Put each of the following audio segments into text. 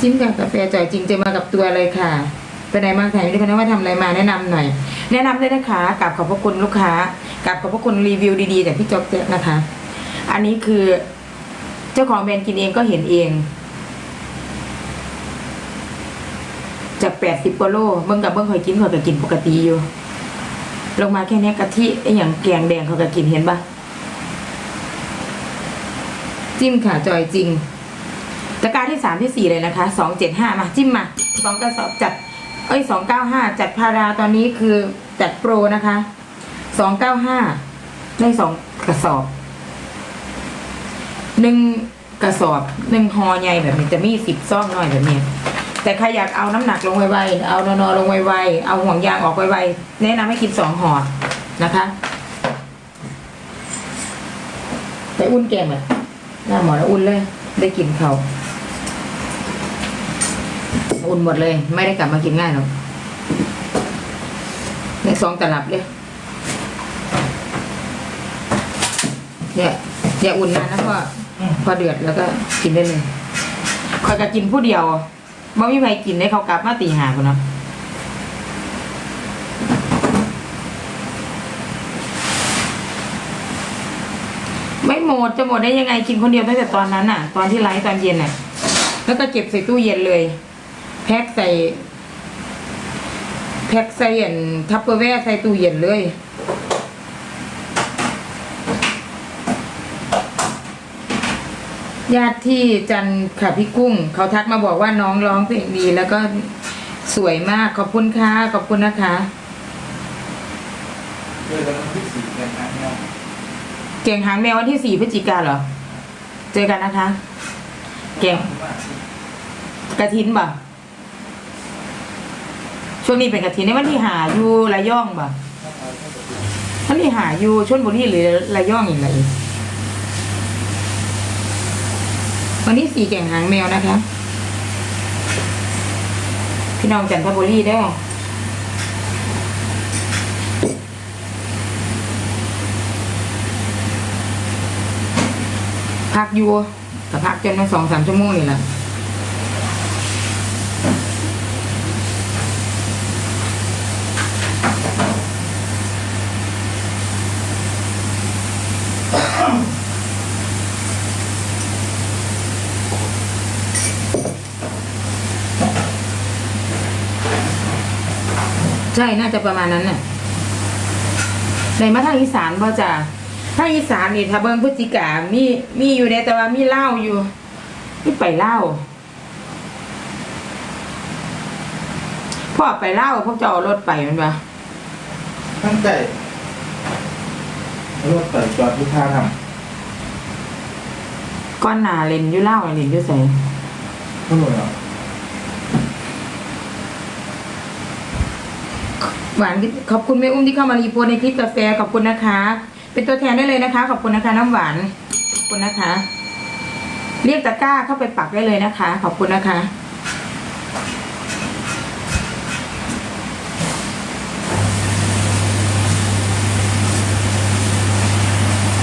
จิ้มกับกาแฟจ่อยจริงเจอมากับตัวเลยค่ะไปไหนมาไหนไม่ได้คนว่าทำอะไรมาแนะนำหน่อย แนะนำด้วยนะคะกับขอบพระคุณลูกค้ากับขอบพระคุณรีวิวดีๆจากพี่จ๊อกเจ๊นะคะ อันนี้คือเจ้าของแบรนด์กินเองก็เห็นเอง จากแปดสิบกว่าโลเบิ่งกับเบิ่งเคยกินเขาก็กินปกติอยู่ลงมาแค่นี้กะทิไออย่างแกงแดงเขาก็กินเห็นปะจิ้มค่ะจอยจริง ตะกร้าที่สามที่สี่เลยนะคะสองเจ็ดห้ามาจิ้มมาสองกระสอบจัดเอ้ยสองเก้าห้าจัดพาราตอนนี้คือจัดโปรนะคะสองเก้าห้าได้สองกระสอบหนึ่งกระสอบหนึ่งหอใหญ่แบบนี้จะมีสิบซ่องหน่อยแบบนี้แต่ใครอยากเอาน้ำหนักลงไวๆ เอานอนลงไวๆ เอาห่วงยางออกไวๆ แนะนำให้กินสองห่อนะคะไปอุ่นแกงแบบหน้าหมอแล้วอุ่นเลย ได้กินเขา อุ่นหมดเลย ไม่ได้กลับมากินง่ายหรอกในสองตลับเลยเนี่ยอย่าอุ่นนานนะเพราะว่าพอเดือดแล้วก็กินได้เลยคอยก็กินผู้เดียวบ่มีใครกินได้เขากลับมาตีหาคนเนาะไม่หมดจะหมดได้ยังไงกินคนเดียวตั้งแต่ตอนนั้นน่ะ ตอนที่ไลฟ์ตอนเย็นน่ะ แล้วก็เก็บใส่ตู้เย็นเลย แพ็คใส่ แพ็คใส่เย็นทัพเปอร์แวร์ใส่ตู้เย็นเลย ญาติที่จันทร์ค่ะพี่กุ้ง เขาทักมาบอกว่าน้องร้องเพลงดี แล้วก็สวยมากขอบคุณค่ะขอบคุณนะคะเจอกันวันที่สี่กันนะเนี่ยเก่งหางแมววันที่สี่พฤศจิกาเหรอ เจอกันนะคะ เก่งกระถินบ่ ช่วงนี้เป็นกระถินในวันที่หาอยู่ระย่องบ่วันที่หาอยู่ชลบุรีหรือระย่องอย่างไรวันที่สี่เก่งหางแมวนะคะ พี่น้องจันทบุรีเด้พักอยู่แต่พักจนมาสองสามชั่วโมงนี่แหละ ใช่น่าจะประมาณนั้นน่ะในมาทางอีสานบ่จ้ะทางอีสานนี่ถ้าเบิ่งพฤศจิกามีมีอยู่ในแต่ว่ามีเหล้าอยู่มีไปเหล้าพ่อไปเหล้าพวกเจ้าเอารถไปแมันปะตั้งใจรถไต่จอดที่ท่าทก้อนหนาเลนอยู่เหล้าเลนอยู่ใส่ำทั้งหมดเหรอ หวานขอบคุณแม่อุ้มที่เข้ามารีโพสในคลิปกาแฟขอบคุณนะคะ เป็นตัวแทนได้เลยนะคะ ขอบคุณนะคะน้ำหวานขอบคุณนะคะ เรียกตะกร้าเข้าไปปักได้เลยนะคะ ขอบคุณนะคะ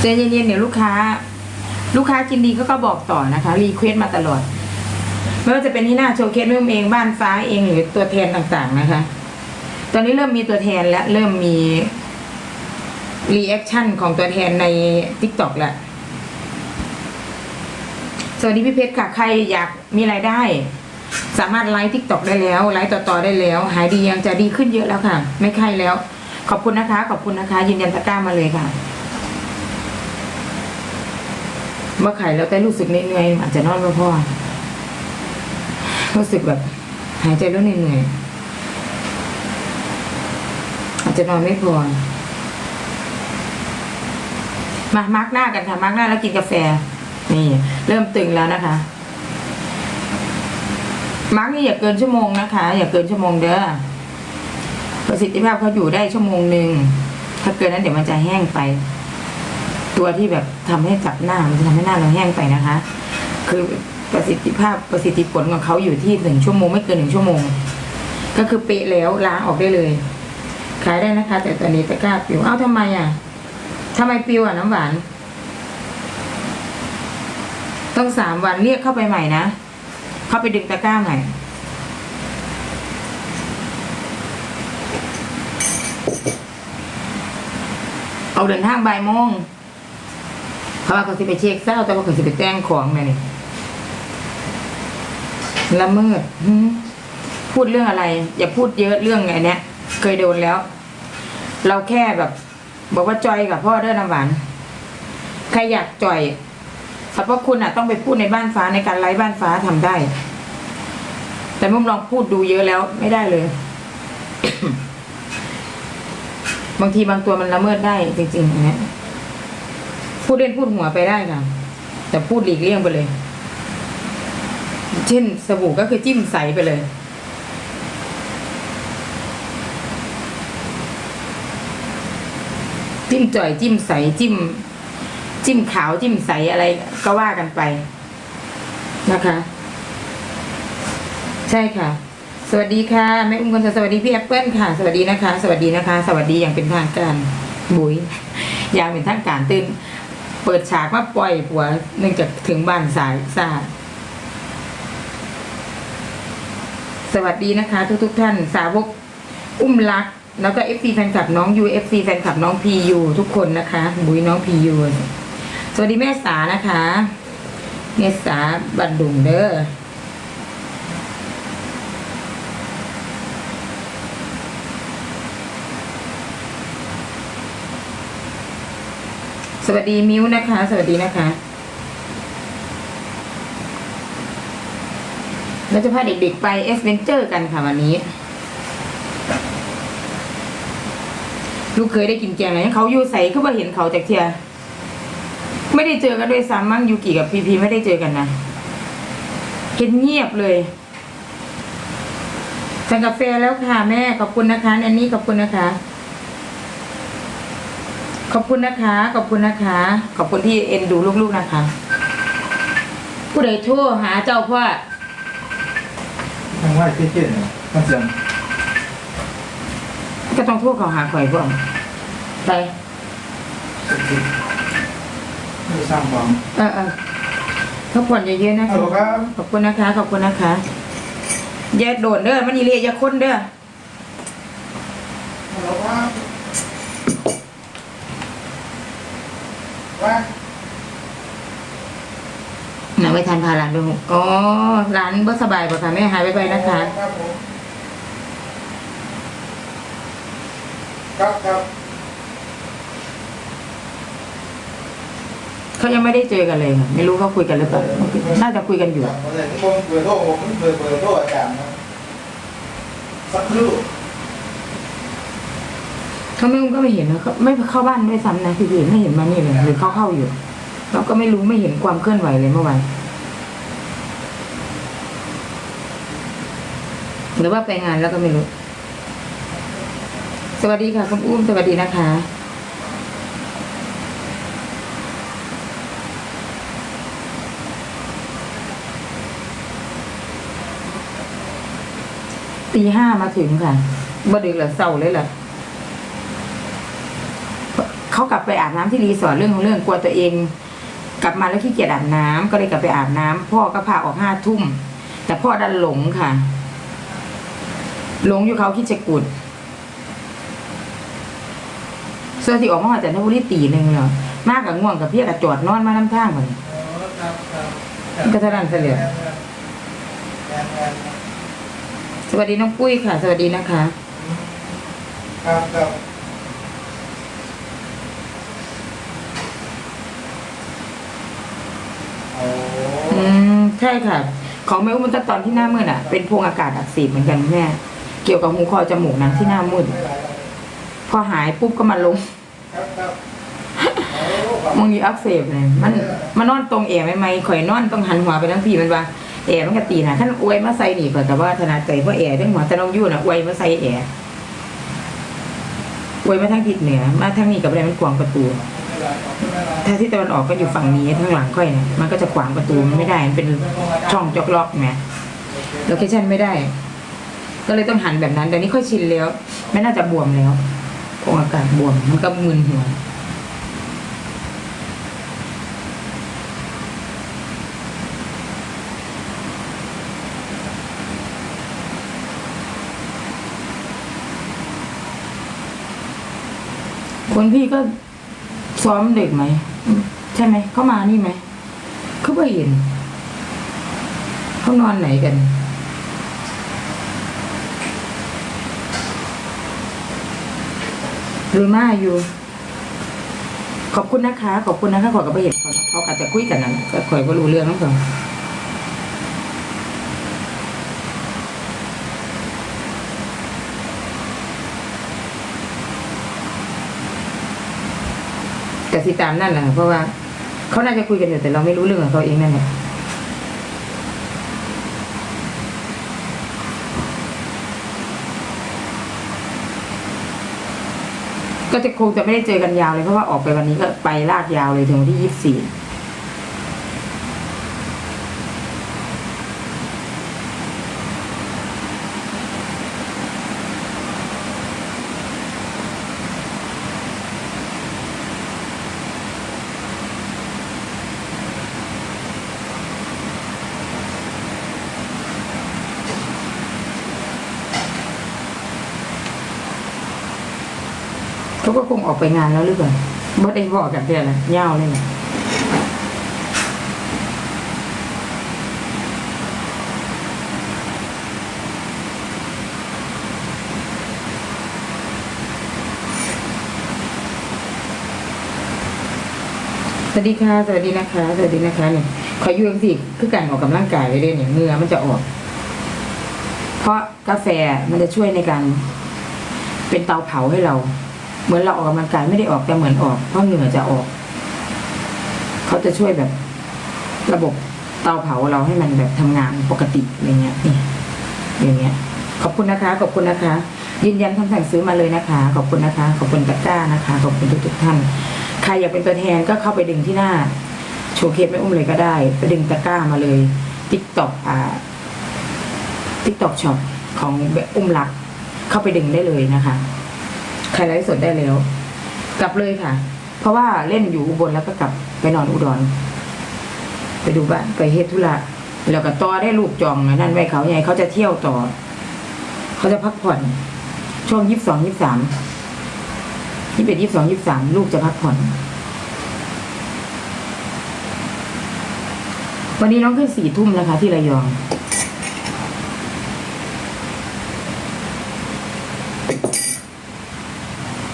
ใจเย็นๆเดี๋ยวลูกค้า ลูกค้ากินดีเขาก็บอกต่อนะคะ รีเควสมาตลอดไม่ว่าจะเป็นที่หน้าโชว์เคสแม่อุ้มเองบ้านฟ้าเองหรือตัวแทนต่างๆนะคะ ตอนนี้เริ่มมีตัวแทนและเริ่มมีรีแอคชั่นของตัวแทนใน t ิ k t o k แล้ว สวัสดีพี่เพชรค่ะ ใครอยากมีรายได้ สามารถไลฟ์ทิกตอกได้แล้ว ไลฟ์ต่อ ๆ ได้แล้ว หายดียังจะดีขึ้นเยอะแล้วค่ะ ไม่ไข้แล้ว ขอบคุณนะคะ ขอบคุณนะคะ ยืนยันตะกร้ามาเลยค่ะ เมื่อไข่แล้วแต่รู้สึกเหนื่อยๆอาจจะนอนไม่พอรู้สึกแบบ หายใจแล้วเหนื่อยๆ จจะนอนไม่พอ มามาร์กหน้ากันค่ะ มาร์กหน้าแล้วกินกาแฟ นี่ เริ่มตึงแล้วนะคะ มาร์กนี่อย่าเกินชั่วโมงนะคะ อย่าเกินชั่วโมงเด้อ ประสิทธิภาพเขาอยู่ได้ชั่วโมงหนึ่ง ถ้าเกินนั้นเดี๋ยวมันจะแห้งไป ตัวที่แบบทำให้จับหน้า มันจะทำให้หน้าเราแห้งไปนะคะ คือประสิทธิภาพประสิทธิผลของเขาอยู่ที่หนึ่งชั่วโมงไม่เกินหนึ่งชั่วโมง ก็คือเป๊ะแล้วล้างออกได้เลย ขายได้นะคะ แต่ตอนนี้ตะกร้าปิวเอ้าทำไมอะทำไมปิวอะน้ำหวาน ต้องสามวันเรียกเข้าไปใหม่นะ เข้าไปดึงตะกร้าหน่เอาเดินทางบ่ายโมงเพราะว่าเขาสิไปเช็คเศร้าแต่ว่าเขาสิไปแจ้งของแม่นี่ละเมิดพูดเรื่องอะไร อย่าพูดเยอะเรื่องไงเนี้ยเคยโดนแล้ว เราแค่แบบ บอกว่าจอยกับพ่อเด้อน้ำหวานใครอยากจอยแต่ว่าคุณอะต้องไปพูดในบ้านฟ้าในการไลฟ์บ้านฟ้าทำได้ แต่มุมลองพูดดูเยอะแล้วไม่ได้เลย บางทีบางตัวมันละเมิดได้จริงๆอันเนี้ยพูดเล่นพูดหัวไปได้ค่ะ แต่พูดหลีกเลี่ยงไปเลย เช่นสบู่ก็คือจิ้มใสไปเลย จิ้มจ่อยจิ้มใสจิ้ม จิ้มขาวจิ้มใสอะไรก็ว่ากันไปนะคะ ใช่ค่ะ สวัสดีค่ะแม่อุ้มคนสวัสดีพี่แอปเปิลค่ะ สวัสดีนะคะ สวัสดีนะคะ สวัสดีอย่างเป็นทางการบุ๋ยอย่างเป็นทางการตื่นเปิดฉากมาปล่อยผัวเนื่องจากถึงบ้านสายซาสวัสดีนะคะ ทุกทุกๆท่านสาวกอุ้มรัก แล้วก็เอฟซีแฟนคลับน้องยูเอฟซีแฟนคลับน้องพียูทุกคนนะคะ บุ๋ยน้องพียูสวัสดีแม่สานะคะเมสาบันดุงเด้อสวัสดีมิวนะคะ สวัสดีนะคะเราจะพาเด็กๆไปเอสเวนเจอร์กันค่ะวันนี้ ลูกเคยได้กินแกงอะไรเขาอยู่ใส่เขามาเห็นเขาจากเทียไม่ได้เจอกันด้วยซ้ำมั้งยูกิกับพีพีไม่ได้เจอกันนะเห็นเงียบเลยสั่งกาแฟแล้วค่ะแม่ขอบคุณนะคะแนนนี่ขอบคุณนะคะ ขอบคุณนะคะ ขอบคุณนะคะ ขอบคุณที่เอ็นดูลูกๆนะคะ ผู้ใดโทรหาเจ้าพ่อทางไหว้เจ๊ๆเนี่ยมันเสียง ก็ต้องโทรเขาหาข่อยพ่อมไปสุดๆไม่สร้างความเออเออพักผ่อนเยอะๆนะฮัลคะโหลครับขอบคุณนะคะ ขอบคุณนะคะอย่าโดดเด้อมันนี่เรียกอย่าค้นเด้อฮัลโหลครับว่าหนาไปทานพาหลานดูอ๋อร้านบ่สบายป่ะคะแม่หายไปไปนะคะ ครับผมครับครับเขายังไม่ได้เจอกันเลยค่ะ ไม่รู้เขาคุยกันหรือเปล่าน่าจะคุยกันอยู่ผมเลยที่ผมเปิดโทรผมเปิดเปิดโทรอาจารย์นะสักครู่เขาไม่ก็ไม่เห็นนะเขาไม่เข้าบ้านด้วยซ้ำนะพี่พี่ไม่เห็นมานี่เลยหรือเขาเข้าอยู่เราก็ไม่รู้ไม่เห็นความเคลื่อนไหวเลยเมื่อวานหรือว่าไปงานแล้วก็ไม่รู้ส วัสดีค่ะคุณอุ้มสวัสดีนะคะ ตีห้ามาถึงค่ะบ่ดึกเหรอเศร้าเลยเหรอเขากลับไปอาบน้ำที่รีสอร์ทเรื่องของเรื่องกลัวตัวเอง กลับมาแล้วขี้เกียจอาบน้ำก็เลยกลับไปอาบน้ำพ่อก็พาออกห้าทุ่มแต่พ่อดันหลงค่ะ หลงอยู่เขาคิดจะกุด เสื้อที่ออกมาจากนบุรีตีหนึ่งเหรอมากกับง่วงกับเพียกับจอดนอนมาน้ำท่างเหมือนครับครับมันก็เท่านั้นเสียเลยสวัสดีน้องปุ้ยค่ะ สวัสดีนะคะครับครับอ้อืมใช่ค่ะ ของแม่อุ้มมันก็ตอนที่หน้ามืดอะ เป็นพรงอากาศอักเสบเหมือนกันแม่ เกี่ยวกับหูคอจมูกนะที่หน้ามืด พอหายปุ๊บก็มาลง มึงมีอักเสบเลยมันมันนอนตรงแอร์ไหมไหมข่อยนอนต้องหันหัวไปทั้งพี่มันว่าแอร์มันก็ตีนะท่านอวยมาใส่หนีก่อนแต่ว่าถนัดใจเพราะแอร์ทั้งหัวแต่น้องยู่น่ะอวยมาใส่แอร์อวยมาทั้งทิศเหนือมาทั้งนี้กับอะไรมันขวางประตู ถ้าที่ตะวันออกก็อยู่ฝั่งนี้ทั้างหลังค่อยเนี่ยมันก็จะขวางประตูมันไม่ได้มันเป็นช่องจอกล็อกไงโลเคชั่นไม่ได้ ก็เลยต้องหันแบบนั้นแต่นี้ค่อยชินแล้ว ไม่น่าจะบวมแล้วโพออากาศบวมมันก็มึนหัวคนพี่ก็ซ้อมเด็กไหม ใช่ไหม เขามานี่ไหม เขาไปเห็น เขานอนไหนกัน หรือมาอยู่ ขอบคุณนะคะ ขอบคุณนะคะขอกับไปเห็นเขาเขาอาจจะคุยกันนะก็คอยก็รู้เรื่องน้องเขาแต่สิตามนั่นแหละเพราะว่าเขาน่าจะคุยกันอยู่แต่เราไม่รู้เรื่องของเขาเองนั่นแหละ ก็จะคงจะไม่ได้เจอกันยาวเลยเพราะว่าออกไปวันนี้ก็ไปลากยาวเลยถึงวันที่ยี่สิบสี่ ก็คงออกไปงานแล้วหรือเปล่าบ่ได้บอกกันเดือนละยาวเลยนะสวัสดีค่ะ สวัสดีนะคะ สวัสดีนะคะเนี่ยขอยูเอ็มสิคือการออกกำลังกายเลยเด้เนี่ยเหงื่อมันจะออก เพราะกาแฟมันจะช่วยในการเป็นเตาเผาให้เรา เหมือนเราออกกำลังกายไม่ได้ออกแต่เหมือนออกเพราะเหงื่อจะออก เขาจะช่วยแบบ ระบบเตาเผาเราให้มันแบบทำงานปกติอย่างเงี้ยนี่อย่างเงี้ย ขอบคุณนะคะ ขอบคุณนะคะ ยืนยันคำสั่งซื้อมาเลยนะคะ ขอบคุณนะคะ ขอบคุณตะกร้านะคะ ขอบคุณทุกทุกท่าน ใครอยากเป็นตัวแทนก็เข้าไปดึงที่หน้า โชว์เคสไม่อุ้มเลยก็ได้ ไปดึงตะกร้ามาเลยติ๊กต็อกอ่าติ๊กต็อกช็อปของอุ้มรัก เข้าไปดึงได้เลยนะคะ ใครไลฟ์สดได้แล้ว กลับเลยค่ะ เพราะว่าเล่นอยู่อุบลแล้วก็กลับไปนอนอุดร ไปดูบ้านไปเฮ็ดธุระแล้วก็ต่อได้ลูกจองนั่นไว้เขาใหญ่เขาจะเที่ยวต่อ เขาจะพักผ่อน ช่วงยี่สิบสองยี่สิบสามยี่สิบเอ็ดยี่สิบสองยี่สิบสามลูกจะพักผ่อนวันนี้น้องขึ้นสี่ทุ่มนะคะ ที่ระยอง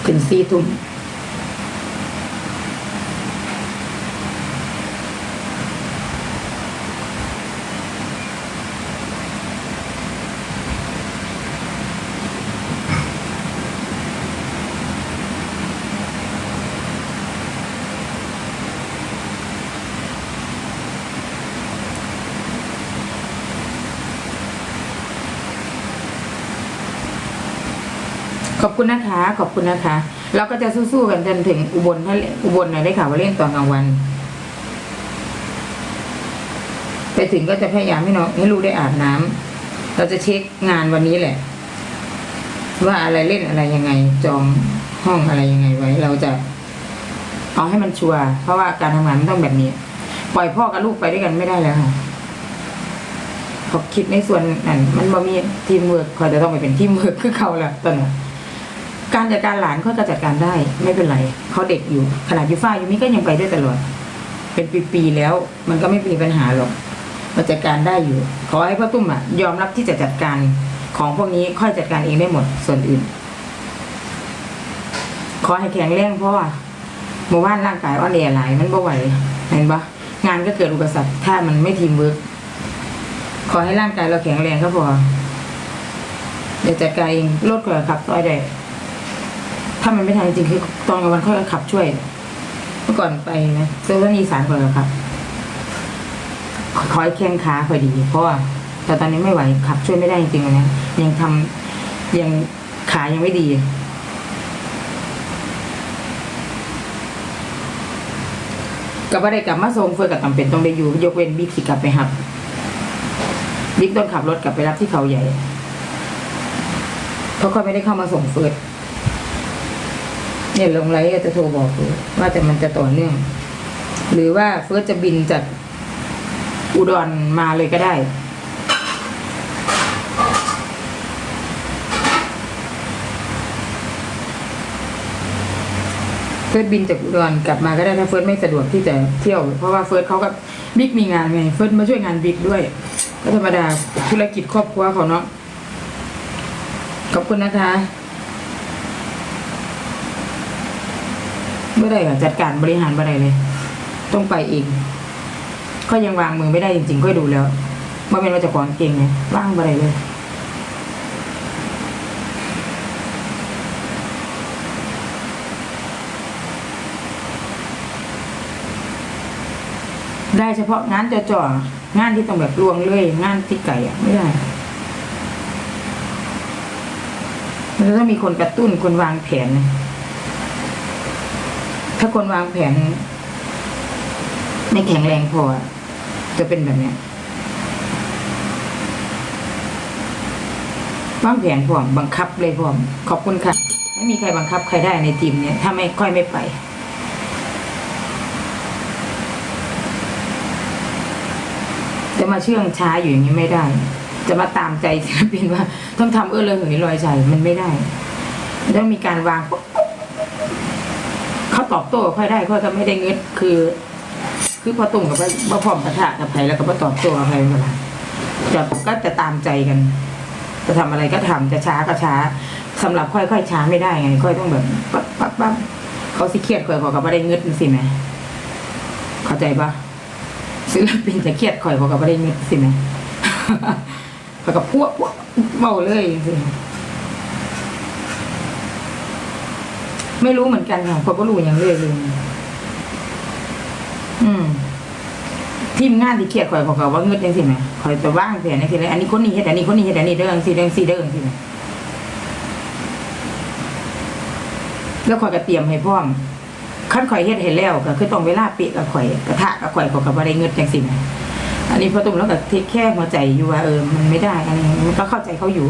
ถึง สี่ทุ่ม อบคุณนะคะ ขอบคุณนะคะ เราก็จะสู้ๆกันจนถึงอุบลถ้าอุบลนะได้ข่าวว่าเล่นตอนกลางวัน ไปถึงก็จะพยายามให้น้องให้ลูกได้อาบน้ำเราจะเช็คงานวันนี้แหละ ว่าอะไรเล่นอะไรยังไง จองห้องอะไรยังไงไว้ เราจะเอาให้มันชัวร์เพราะว่าการทำงานมันต้องแบบนี้ ปล่อยพ่อกับลูกไปด้วยกันไม่ได้แล้วค่ะเขาคิดในส่วนนั้นมันบ่มีทีมเวิร์กคอยจะต้องไปเป็นทีมเวิร์กคือเขาแหละตอนนั้น การจัดการหลานเขาก็จัดการได้ไม่เป็นไรเขาเด็กอยู่ขนาดยูฟ้ายูมิก็ยังไปด้วยตลอด เป็นปีๆแล้ว มันก็ไม่มีปัญหาหรอกมาจัดการได้อยู่ ขอให้พ่อตุ้มอะยอมรับที่จะจัดการของพวกนี้ค่อยจัดการเองได้หมดส่วนอื่น ขอให้แข็งแรงเพราะว่าเมื่อวานร่างกายอ่อนแอหลายมันบ่ไหวเห็นปะงานก็เกิดอุปสรรคถ้ามันไม่ทีมเวิร์กขอให้ร่างกายเราแข็งแรงก็พอเดี๋ยวจัดการเองรถก่อนขับซอยได้ ถ้ามันไม่ทันจริงๆคือตอนกลางวันค่อยขับช่วย เมื่อก่อนไปนะเซอร์ว์อีสานก่อนครับขอให้แข้งขาพอดี เพราะว่าแต่ตอนนี้ไม่ไหวขับช่วยไม่ได้จริงๆนะยังทำยังขายังไม่ดีกลับมาได้กลับมาส่งเฟือกับตำเป็นต้องได้อยู่ ยกเว้นบิ๊กสิกลับไปหับบิ๊กต้องขับรถกลับไปรับที่เขาใหญ่เพราะเขาไม่ได้เข้ามาส่งเฟิร์ เนี่ยลงไลน์ก็จะโทรบอกเลยว่าแต่มันจะต่อเนื่อง หรือว่าเฟิร์สจะบินจากอุดรมาเลยก็ได้เฟิร์สบินจากอุดรกลับมาก็ได้ถ้าเฟิร์สไม่สะดวกที่จะเที่ยว เพราะว่าเฟิร์สเขาก็บิ๊กมีงานไงเฟิร์สมาช่วยงานบิ๊กด้วยก็ธรรมดาธุรกิจครอบครัวเขาเนาะขอบคุณนะคะ ไม่ได้ค่ะจัดการบริหารไม่ได้เลย ต้องไปเองก็ยังวางมือไม่ได้จริงๆก็ดูแล้วว่าเป็นว่าจะของเก่งไงว่างไม่ได้เลยได้เฉพาะงานจ่อๆ งานที่ต้องแบบลวงเลย งานที่ไก่อะไม่ได้ มันจะต้องมีคนกระตุ้นคนวางแผน ถ้าคนวางแผนไม่แข็งแรงพอ จะเป็นแบบเนี้ยวางแผนพร้อมบังคับเลยพร้อม ขอบคุณค่ะ ไม่มีใครบังคับใครได้ในทีมเนี้ยถ้าไม่ค่อยไม่ไปจะมาเชื่องช้าอยู่อย่างนี้ไม่ได้ จะมาตามใจศิลปินว่า ต้องทำเออเลยเหยลอยใจมันไม่ได้ ต้องมีการวาง เขาตอบโต้ค่อยได้ค่อยก็ไม่ได้เงึดคือ คือพอตุ่มกับพ่อพร้อมปะทะกับใครแล้วก็พอตอบโต้กับใครเวลาจะก็จะตามใจกัน จะทำอะไรก็ทำจะช้าก็ช้าสำหรับค่อยค่อยช้าไม่ได้ไง ค่อยต้องแบบปั๊บปั๊บปั๊บเขาสิเครียดค่อยเขาก็ไม่ได้เงึดสิแหมเข้าใจปะศิลปินจะเครียดข่อยเขาก็ไม่ได้เงินสิไหมเขาก็พวกพวกเมาเลยสิ ไม่รู้เหมือนกันค่ะเขาก็รู้อย่างเลยเลยอืมทีมงานที่เครียดข่อยเขาก็ว่าเงินยังสิไหมข่อยไปว่างแผนในทีไรอันนี้คนนี้เฮ็ดอันนี้คนนี้เฮ็ดอันนี้เด้อสิเด้อสิเด้อสิไหมแล้วข่อยก็เตรียมให้พร้อมขั้นข่อยเฮ็ดเห็นแล้วก็คือต้องเวลาเปะกับข่อยกระทะกับข่อยเขาก็บ่ได้เงินจังสินะอันนี้พอตุ่มแล้วก็เทคแค่หัวใจอยู่ว่าเออมันไม่ได้อะไรมันก็เข้าใจเขาอยู่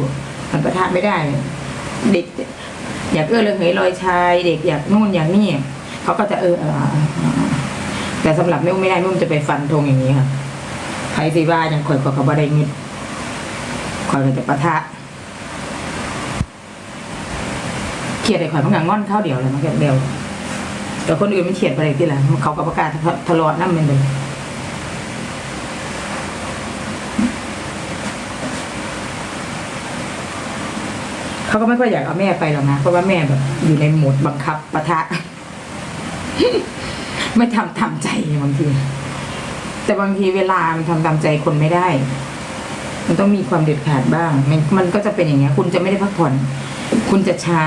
มันประทะไม่ได้ เด็ก อยากเอื้อเลยเหยลอยชายเด็กอยากนู่นอยางนี่เขาก็จะเออเออแต่สำหรับนุ่มไม่ได้นุ่มจะไปฟันธงอย่างนี้ค่ะใครสิว่าอย่างข่อยเขาก็บ่ได้เงินข่อยก็จะปะทะเครียดไอ้ข่อยมันก็งอนเข้าเดียวเลยมันก็เดียวแต่คนอื่นไม่เขียนไปเลยที่ละเขาก็ประกาศทะเลาะนั่นมันเลย เขาก็ไม่ค่อยอยากเอาแม่ไปหรอกนะ เพราะว่าแม่แบบอยู่ในโหมดบังคับปะทะ ไม่ทำตามใจบางที แต่บางทีเวลามันทำตามใจคนไม่ได้ มันต้องมีความเด็ดขาดบ้าง มันมันก็จะเป็นอย่างเงี้ย คุณจะไม่ได้พักผ่อน คุณจะช้า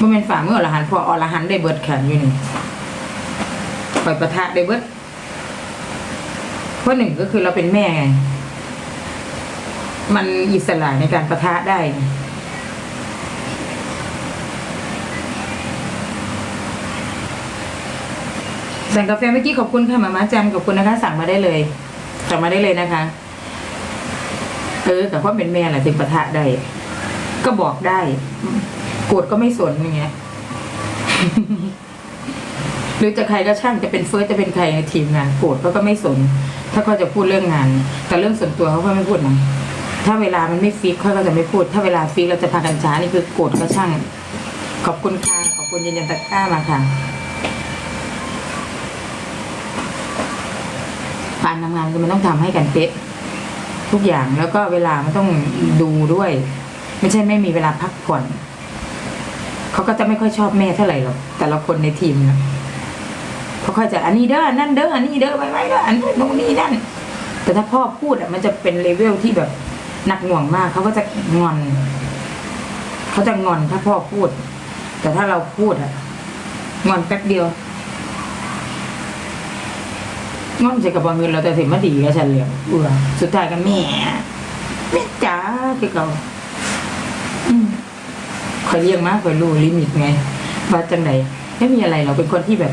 มันเป็นฝ่ามืออรหันต์พออรหันต์ได้เบิดแขนอยู่นี่ปล่อยประทะได้เบิด เพราะหนึ่งก็คือเราเป็นแม่ไง มันอิสระในการประทะได้ สั่งกาแฟเมื่อกี้ขอบคุณค่ะมาม่าจันขอบคุณนะคะ สั่งมาได้เลย สั่งมาได้เลยนะคะ เออแต่ว่าเป็นแม่แหละถึงประทะได้ ก็บอกได้โกรธก็ไม่สนอย่างเงี้ยหรือจะใครก็ช่างจะเป็นเฟิร์สจะเป็นใครในทีมงานโกรธเขาก็ไม่สน ถ้าเขาจะพูดเรื่องงาน แต่เรื่องส่วนตัวเขาก็ไม่พูดนะถ้าเวลามันไม่ฟิกเขาก็จะไม่พูด ถ้าเวลาฟิกเราจะพากันช้านี่คือโกรธก็ช่าง ขอบคุณค่ะขอบคุณยืนยันตะก้ามาค่ะการทำงานคือมันต้องทำให้กันเป๊ะทุกอย่างแล้วก็เวลามันต้องดูด้วย ไม่ใช่ไม่มีเวลาพักผ่อนเขาก็จะไม่ค่อยชอบแม่เท่าไหร่หรอกแต่ละคนในทีมนะ เขาค่อยจะอันนี้เด้อนั่นเด้ออันนี้เด้อไว้ไว้เด้ออันนู้นนี่นั่น แต่ถ้าพ่อพูดอะมันจะเป็นเลเวลที่แบบหนักหน่วงมากเขาก็จะงอนเขาจะงอนถ้าพ่อพูด แต่ถ้าเราพูดอะงอนแป๊บเดียวงอนใส่กับบอลเงินเราแต่ถึงมาดีกับฉันเลยเอือสุดท้ายก็แม่แม่จ๋าคือเก่าคอยเลี้ยงมากคอยรู้ลิมิตไงว่าจังไหนไม่มีอะไรเราเป็นคนที่แบบ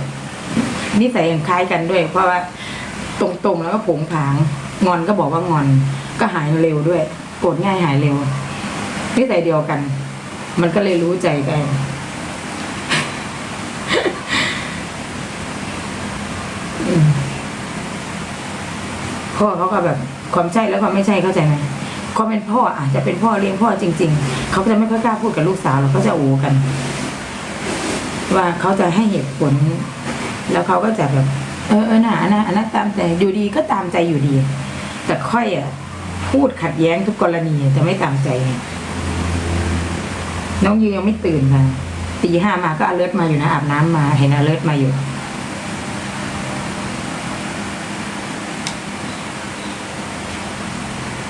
นิสัยคล้ายกันด้วย เพราะว่าตรงๆแล้วก็ผงผาง งอนก็บอกว่างอน ก็หายเร็วด้วยโกรธง่ายหายเร็วนิสัยเดียวกัน มันก็เลยรู้ใจกันพ่อเขาก็แบบความใช่แล้วความไม่ใช่เข้าใจไหมเขาเป็นพ่ออาจจะเป็นพ่อเลี้ยงพ่อจริง ๆ เขาจะไม่ค่อยกล้าพูดกับลูกสาวหรอกเขาจะโอูกัน ว่าเขาจะให้เหตุผล แล้วเขาก็จะแบบ เออเออนะนะอันนั้นตามใจอยู่ดีก็ตามใจอยู่ดี แต่ค่อยอะ พูดขัดแย้งทุกกรณีจะไม่ตามใจไงน้องยูยังไม่ตื่นค่ะตีห้ามาก็อเลิร์มาอยู่นะอาบน้ำมาเห็นอเลิร์มาอยู่